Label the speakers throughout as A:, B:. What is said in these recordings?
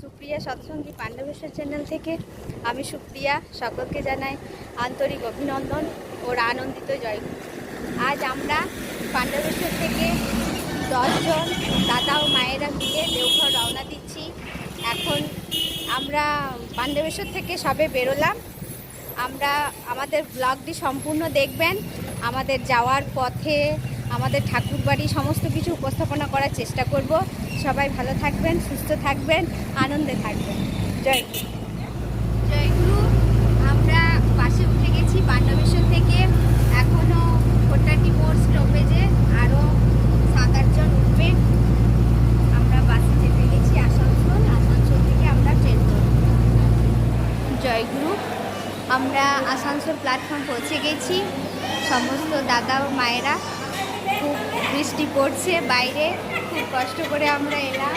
A: Supriya সৎসঙ্গী Pandabeswar channel থেকে আমি সুপ্রিয়া সকলকে জানাই আন্তরিক অভিনন্দন ওর আনন্দিত জয়। আজ আমরা পাণ্ডবেশ্বর থেকে দশজন দাদা ও মায়েরা মিলে দেওঘর রওনা দিচ্ছি। এখন আমরা পাণ্ডবেশ্বর থেকে সবে বেরোলাম। আমরা আমাদের ব্লগটি সম্পূর্ণ দেখবেন। আমাদের যাওয়ার পথে আমাদের ঠাকুরবাড়ি সমস্ত কিছু উপস্থাপনা করার চেষ্টা করব। সবাই ভালো থাকবেন, সুস্থ থাকবেন, আনন্দে থাকবেন। জয় গুরু। জয় গুরু। আমরা বাসে উঠে গেছি পাণ্ডবেশ্বর থেকে। এখনও ফোর্টাটি মোড় স্টপেজে আরও সাত আটজন উঠবে। আমরা বাসে চেপে গেছি আসানসোল। আসানসোল থেকে আমরা ট্রেন জয়গুরু আমরা আসানসোল প্ল্যাটফর্ম পৌঁছে গেছি। সমস্ত দাদা ও মায়েরা বৃষ্টি পড়ছে বাইরে খুব কষ্ট করে আমরা এলাম।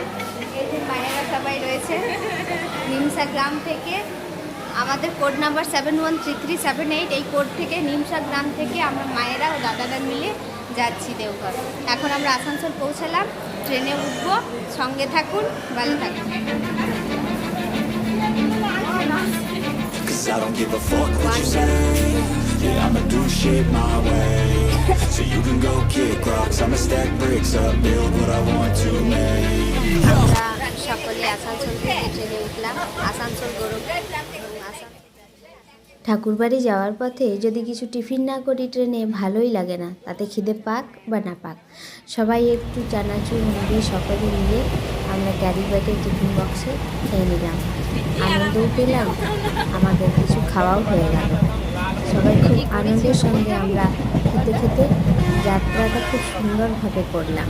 A: এই যে মায়েরা সবাই রয়েছে নিমসা গ্রাম থেকে। আমাদের code number seven one three three seven eight এই কোড থেকে নিমসা গ্রাম থেকে আমরা মায়েরা ও দাদারা মিলে যাচ্ছি দেওঘর। এখন আমরা আসানসোল পৌঁছালাম ট্রেনে উঠবো সঙ্গে থাকুন ভালো থাকুন।
B: I don't give a fuck what you say. Yeah, I'ma do shit my way. So you can go kick rocks. I'ma stack bricks up, build what I want to make.
A: আমরা সকলে আসানসোল থেকে ট্রেনে উঠলাম। আসানসোল
C: ঠাকুরবাড়ি যাওয়ার পথে যদি কিছু টিফিন না করি ট্রেনে ভালোই লাগে না। তাতে খিদে পাক বা না পাক। সবাই একটু চানাচুর মুড়ি সকলে মিলে আমরা ক্যারি ব্যাগের টিফিন বক্সে খেয়ে নিলাম। আনন্দও পেলাম। আমাদের কিছু খাওয়াও হয়ে গেল। সবাই খুব আনন্দের সঙ্গে আমরা খেতে খেতে যাত্রাটা খুব সুন্দরভাবে করলাম।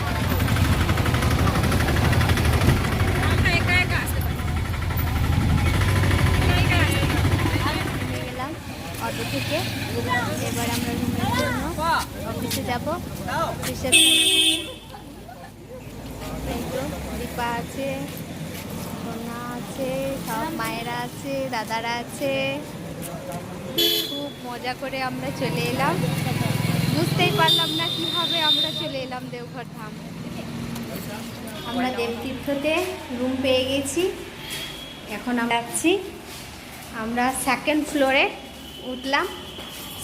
A: অফিসে যাব। দীপা আছে, সোনা আছে, সব মায়েরা আছে, দাদারা আছে। খুব মজা করে আমরা চলে এলাম। বুঝতেই পারলাম না কীভাবে আমরা চলে এলাম দেওঘর ধাম। আমরা দেবতীর্থতে রুম পেয়ে গেছি। এখন আমরা যাচ্ছি। আমরা সেকেন্ড ফ্লোরে উঠলাম।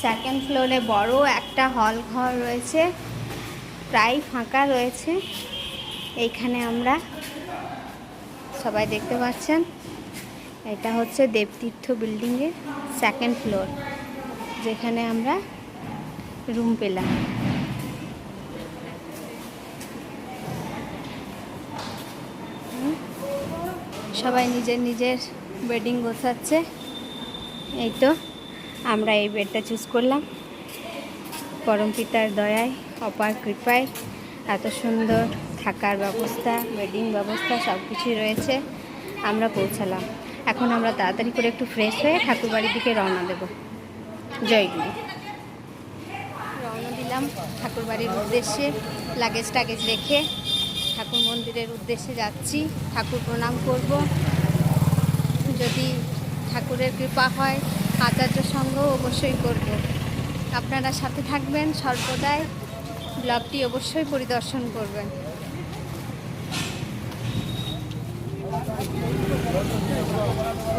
A: সেকেন্ড ফ্লোরে বড় একটা হল ঘর রয়েছে, প্রায় ফাঁকা রয়েছে। এইখানে আমরা সবাই দেখতে পাচ্ছেন, এটা হচ্ছে দেবতীর্থ বিল্ডিংয়ের সেকেন্ড ফ্লোর যেখানে আমরা রুম পেলাম। সবাই নিজের নিজের বেডিং গোছাচ্ছে, এই তো। আমরা এই বেডটা চুজ করলাম। পরমপিতার দয়ায়, অপার কৃপায়, এত সুন্দর থাকার ব্যবস্থা, বেডিং ব্যবস্থা সব কিছুই রয়েছে। আমরা পৌঁছালাম। এখন আমরা তাড়াতাড়ি করে একটু ফ্রেশ হয়ে ঠাকুরবাড়ির দিকে রওনা দেব। জয়গুরু রওনা দিলাম ঠাকুরবাড়ির উদ্দেশ্যে লাগেজ টাগেজ রেখে ঠাকুর মন্দিরের উদ্দেশ্যে যাচ্ছি। ঠাকুর প্রণাম করব। যদি ঠাকুরের কৃপা হয় আচার্য সঙ্গ অবশ্যই করব। আপনারা সাথে থাকবেন সর্বদাই। ব্লগটি অবশ্যই পরিদর্শন করবেন।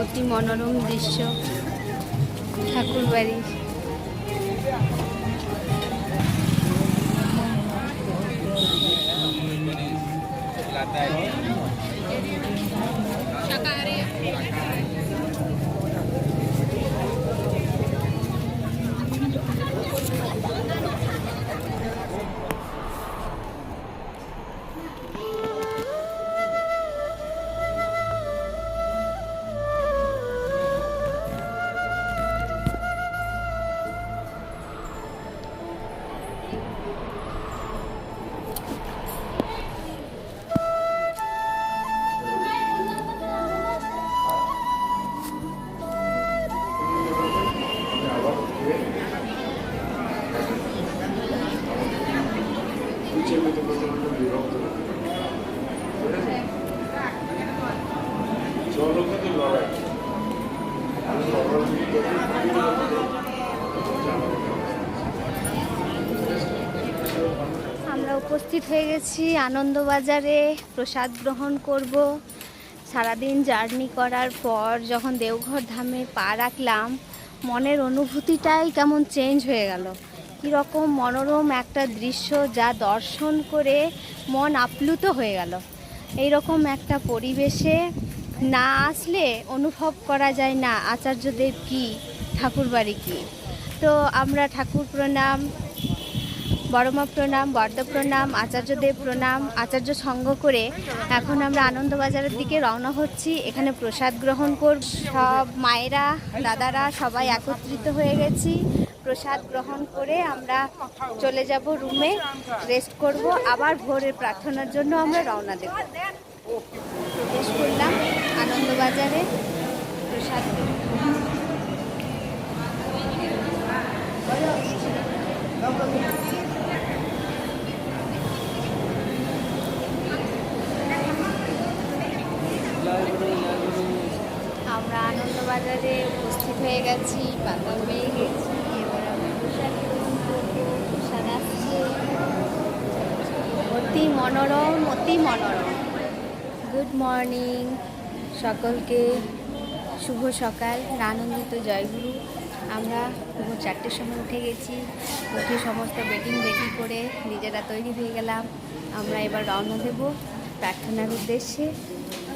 A: অতি মনোরম দৃশ্য ঠাকুর বাড়ির আমরা উপস্থিত হয়ে গেছি আনন্দবাজারে, প্রসাদ গ্রহণ করব। সারাদিন জার্নি করার পর যখন দেওঘর ধামে পা রাখলাম, মনের অনুভূতিটাই কেমন চেঞ্জ হয়ে গেল। কীরকম মনোরম একটা দৃশ্য যা দর্শন করে মন আপ্লুত হয়ে গেল। এইরকম একটা পরিবেশে না আসলে অনুভব করা যায় না। আচার্যদেব কি, ঠাকুরবাড়ি কি? তো আমরা ঠাকুর প্রণাম, বড়মা প্রণাম, বর্দ প্রণাম, আচার্যদেব প্রণাম, আচার্য সঙ্গ করে এখন আমরা আনন্দবাজারের দিকে রওনা হচ্ছি। এখানে প্রসাদ গ্রহণ করব সব মায়েরা, দাদারা সবাই একত্রিত হয়ে গেছি। প্রসাদ গ্রহণ করে আমরা চলে যাব রুমে রেস্ট করব। আবার ভোরের প্রার্থনার জন্য আমরা রওনা দেব। প্রবেশ করলাম। আনন্দবাজারে প্রসাদ আমরা আনন্দবাজারে উপস্থিত হয়ে গেছি পাতা পেয়ে গেছি, এবার আমরা প্রসাদ প্রসাদ অতি মনোরম অতি মনোরম। গুড মর্নিং সকলকে শুভ সকাল আনন্দিত জয়গুরু। আমরা পুরো চারটের সময় উঠে গেছি উঠে সমস্ত বেটিং রেডি করে নিজেরা তৈরি হয়ে গেলাম। আমরা এবার রওনা দেব প্রার্থনার উদ্দেশ্যে।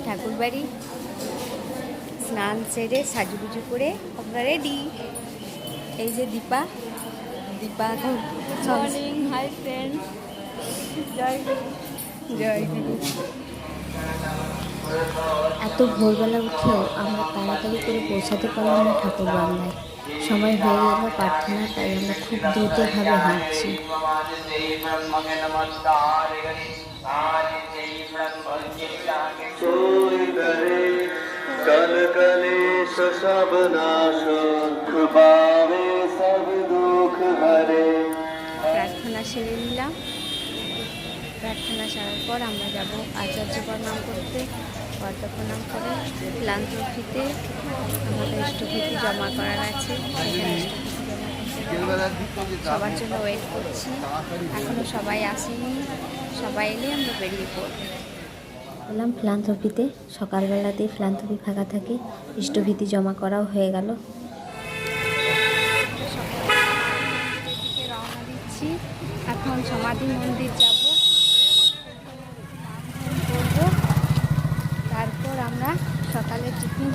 A: ঠাকুরবাড়ি স্নান সেরে সাজুগুজু করে আমরা রেডি এই যে দীপা দীপা এখন ফ্রেন্ড জয় গুরু। জয় গুরু
C: এত ভোরবেলা উঠেও আমরা তাড়াতাড়ি করে পৌঁছাতে পারলাম না ঠাকুর বাংলায় সময় হয়ে গেল প্রার্থনা তাই আমরা খুব দ্রুতভাবে হাঁটছি।
A: প্রার্থনা সেরে নিলাম। প্রার্থনা সারার পর আমরা যাব আচার্য প্রণাম করতে। পর্দা প্রণাম করে লান্ত্রফিতে আমাদের ইষ্টভীতি জমা করার আছে। সবার জন্য ওয়েট করছি। এখনও সবাই আসেনি। সবাই এলে আমরা বেরিয়ে পড়ব।
C: বললাম ফিলান্থপিতে সকালবেলাতেই ফিলান্থপি ফাঁকা থাকে ইষ্টভীতি জমা করাও হয়ে গেল।
A: এখন সমাধি মন্দির যাব করব তারপর আমরা সকালে টিফিন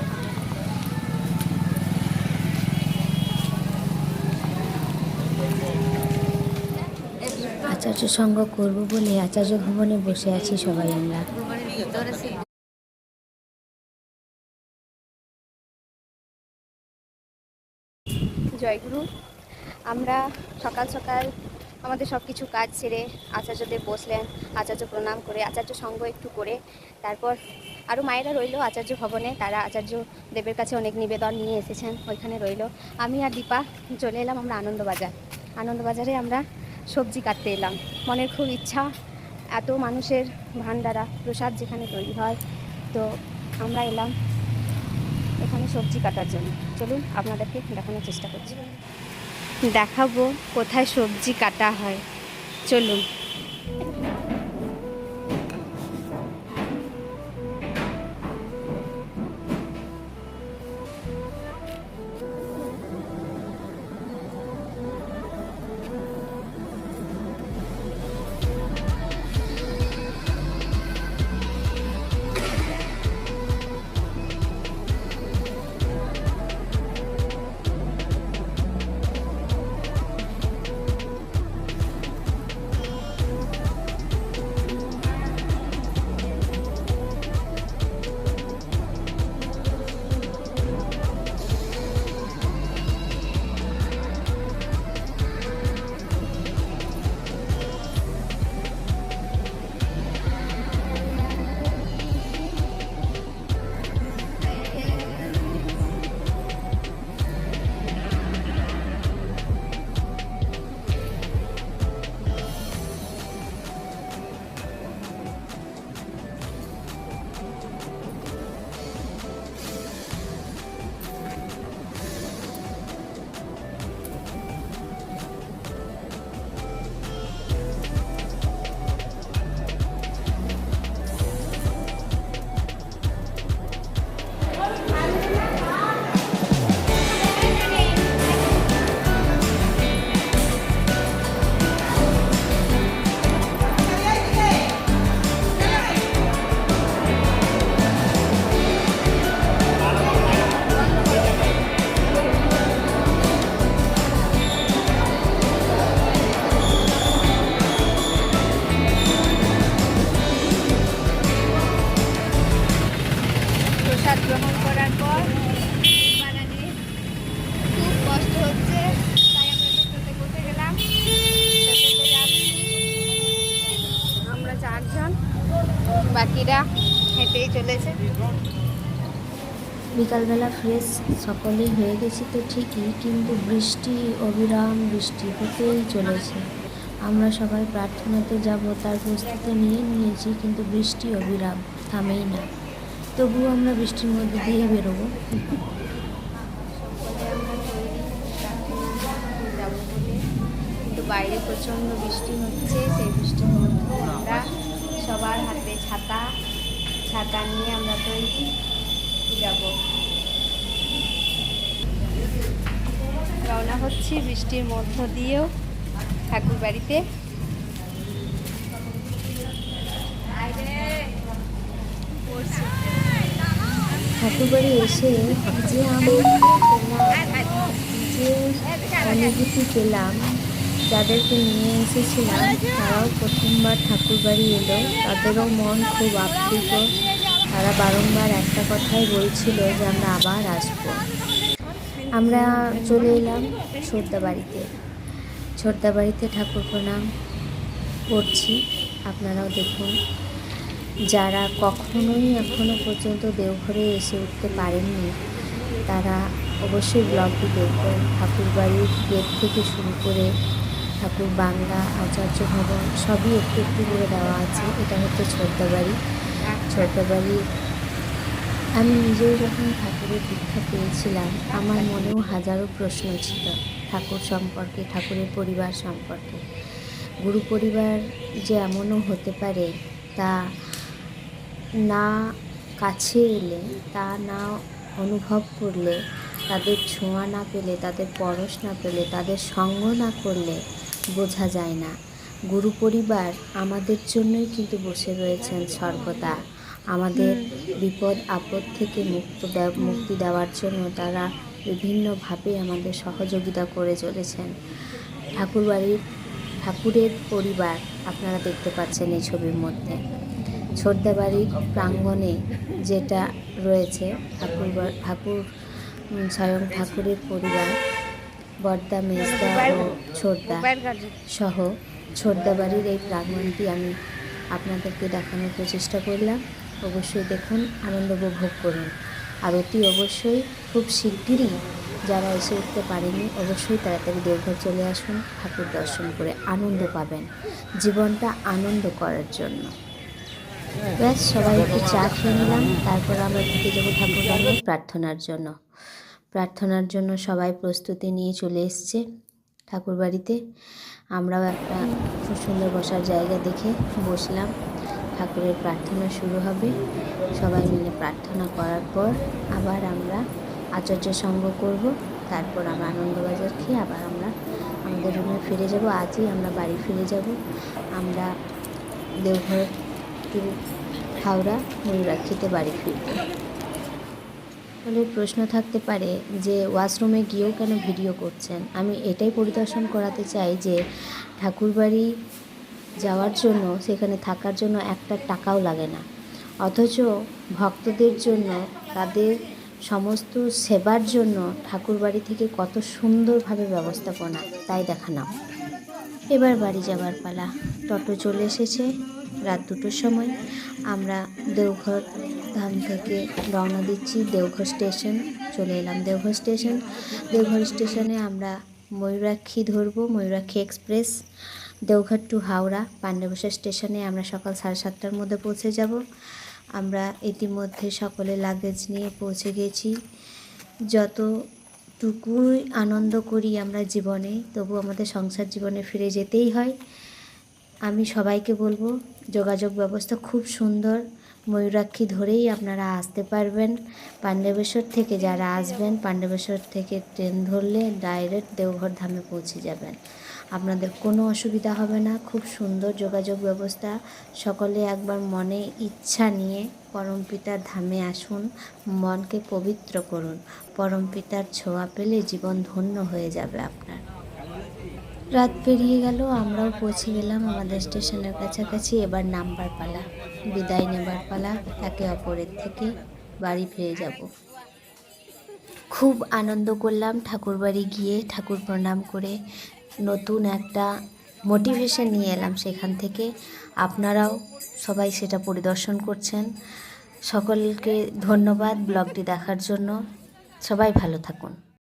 C: আচার্য সঙ্গ করব বলে আচার্য ভবনে বসে আছি সবাই আমরা।
A: জয়গুরু আমরা সকাল সকাল আমাদের সব কিছু কাজ সেরে আচার্যদেব বসলেন, আচার্য প্রণাম করে, আচার্য সঙ্গ একটু করে। তারপর আরও মায়েরা রইল আচার্য ভবনে, তারা আচার্য দেবের কাছে অনেক নিবেদন নিয়ে এসেছেন, ওইখানে রইল। আমি আর দীপা চলে এলাম আমরা আনন্দবাজার। আনন্দবাজারে আমরা সবজি কাটতে এলাম। মনের খুব ইচ্ছা, এত মানুষের ভান্ডারা, প্রসাদ যেখানে তৈরি হয়, তো আমরা এলাম এখানে সবজি কাটার জন্য। চলুন আপনাদেরকে দেখানোর চেষ্টা করছি। দেখাবো কোথায় সবজি কাটা হয়। চলুন।
C: ফ্রেশ সকলেই হয়ে গেছি তো ঠিকই, কিন্তু বৃষ্টি, অবিরাম বৃষ্টি হতেই চলেছে। আমরা সবাই প্রার্থনাতে যাব, তার প্রস্তুতি নিয়ে নিয়েছি, কিন্তু বৃষ্টি, অবিরাম থামেই না। তবুও আমরা বৃষ্টির মধ্যে দিয়ে বেরোবো।
A: বাইরে প্রচণ্ড বৃষ্টি হচ্ছে, সেই বৃষ্টির মধ্যে আমরা সবার হাতে ছাতা ছাতা নিয়ে আমরা তৈরি, যাব। রওনা হচ্ছি বৃষ্টির মধ্য দিয়েও ঠাকুর বাড়িতে
C: ঠাকুরবাড়ি এসে যে অনুভূতি পেলাম, যাদেরকে নিয়ে এসেছিলাম, তারাও প্রথমবার ঠাকুরবাড়ি এলো। তাদেরও মন খুব আপ্লুত। তারা বারংবার একটা কথাই বলছিল যে আমরা আবার আসব। আমরা চলে এলাম ছোটদা বাড়িতে। ছোটদা বাড়িতে ঠাকুর প্রণাম করছি। আপনারাও দেখুন, যারা কখনোই এখনও পর্যন্ত দেওঘরে এসে উঠতে পারেননি, তারা অবশ্যই ব্লগটি দেখবেন। ঠাকুরবাড়ির গেট থেকে শুরু করে ঠাকুর বাংলা, আচার্য ভবন, সবই একটু একটু করে দেওয়া আছে। এটা হচ্ছে ছোটদাবাড়ি ছোটদাবাড়ি আমি নিজেও যখন ঠাকুরের দীক্ষা পেয়েছিলাম, আমার মনেও হাজারো প্রশ্ন ছিল ঠাকুর সম্পর্কে, ঠাকুরের পরিবার সম্পর্কে। গুরু পরিবার যে এমনও হতে পারে, তা না কাছে এলে, তা না অনুভব করলে, তাদের ছোঁয়া না পেলে, তাদের পরশ না পেলে, তাদের সঙ্গ না করলে বোঝা যায় না। গুরু পরিবার আমাদের জন্যই কিন্তু বসে রয়েছেন সর্বদা। আমাদের বিপদ আপদ থেকে মুক্ত মুক্তি দেওয়ার জন্য তারা বিভিন্নভাবে আমাদের সহযোগিতা করে চলেছেন। ঠাকুরবাড়ির ঠাকুরের পরিবার আপনারা দেখতে পাচ্ছেন এই ছবির মধ্যে। ছোটদাবাড়ির প্রাঙ্গণে যেটা রয়েছে ঠাকুর ঠাকুর স্বয়ং ঠাকুরের পরিবার বর্দা মেজদা ও ছোটদা সহ ছোটদাবাড়ির এই প্রাঙ্গণটি আমি আপনাদেরকে দেখানোর প্রচেষ্টা করলাম। অবশ্যই দেখুন, আনন্দ উপভোগ করুন। আর অতি অবশ্যই খুব শিগগিরই যারা এসে উঠতে পারেনি, অবশ্যই তাড়াতাড়ি দেওঘর চলে আসুন, ঠাকুর দর্শন করে আনন্দ পাবেন। জীবনটা আনন্দ করার জন্য। ব্যাস, সবাই একটু চা খেয়ে নিলাম, তারপর আমরা ঢুকে যাব ঠাকুর বাড়ি প্রার্থনার জন্য। প্রার্থনার জন্য সবাই প্রস্তুতি নিয়ে চলে এসছে ঠাকুর বাড়িতে। আমরাও একটা খুব সুন্দর বসার জায়গা দেখে বসলাম। ঠাকুরের প্রার্থনা শুরু হবে। সবাই মিলে প্রার্থনা করার পর আবার আমরা আচার্য সঙ্গ করব। তারপর আমরা আনন্দবাজার খেয়ে আবার আমরা আমাদের রুমে ফিরে যাব। আজই আমরা বাড়ি ফিরে যাব। আমরা দেওঘর টু হাওড়া ময়ূরাক্ষীতে বাড়ি ফিরব। বলে প্রশ্ন থাকতে পারে যে, ওয়াশরুমে গিয়েও কেন ভিডিও করছেন? আমি এটাই পরিদর্শন করাতে চাই যে, ঠাকুরবাড়ি যাওয়ার জন্য, সেখানে থাকার জন্য একটা টাকাও লাগে না। অথচ ভক্তদের জন্য, তাদের সমস্ত সেবার জন্য ঠাকুরবাড়ি থেকে কত সুন্দরভাবে ব্যবস্থাপনা, তাই দেখালাম। এবার বাড়ি যাবার পালা। টোটো চলে এসেছে রাত দুটোর সময়। আমরা দেওঘর ধাম থেকে রওনা দিচ্ছি, দেওঘর স্টেশন। চলে এলাম দেওঘর স্টেশন। দেওঘর স্টেশনে আমরা ময়ূরাক্ষী ধরবো, ময়ূরাক্ষী এক্সপ্রেস। দেওঘর টু হাওড়া পাণ্ডবেশ্বর স্টেশনে আমরা সকাল সাড়ে সাতটার মধ্যে পৌঁছে যাব। আমরা ইতিমধ্যে সকলে লাগেজ নিয়ে পৌঁছে গেছি। যতটুকুই আনন্দ করি আমরা জীবনে, তবু আমাদের সংসার জীবনে ফিরে যেতেই হয়। আমি সবাইকে বলব, যোগাযোগ ব্যবস্থা খুব সুন্দর। ময়ূরাক্ষী ধরেই আপনারা আসতে পারবেন। পাণ্ডবেশ্বর থেকে যারা আসবেন, পাণ্ডবেশ্বর থেকে ট্রেন ধরলে ডাইরেক্ট দেওঘর ধামে পৌঁছে যাবেন। আপনাদের কোনো অসুবিধা হবে না। খুব সুন্দর যোগাযোগ ব্যবস্থা। সকলে একবার মনে ইচ্ছা নিয়ে পরমপিতার ধামে আসুন, মনকে পবিত্র করুন। পরমপিতার ছোঁয়া পেলে জীবন ধন্য হয়ে যাবে আপনার। রাত পেরিয়ে গেল, আমরাও পৌঁছে গেলাম আমাদের স্টেশনের কাছাকাছি। এবার নাম্বার পালা। বিদায় নেবার পালা। একে অপরের থেকে বাড়ি ফিরে যাব। খুব আনন্দ করলাম ঠাকুরবাড়ি গিয়ে, ঠাকুর প্রণাম করে। নতুন একটা মোটিভেশন নিয়ে এলাম সেখান থেকে। আপনারাও সবাই সেটা পরিদর্শন করছেন। সকলকে ধন্যবাদ ব্লগটি দেখার জন্য। সবাই ভালো থাকুন।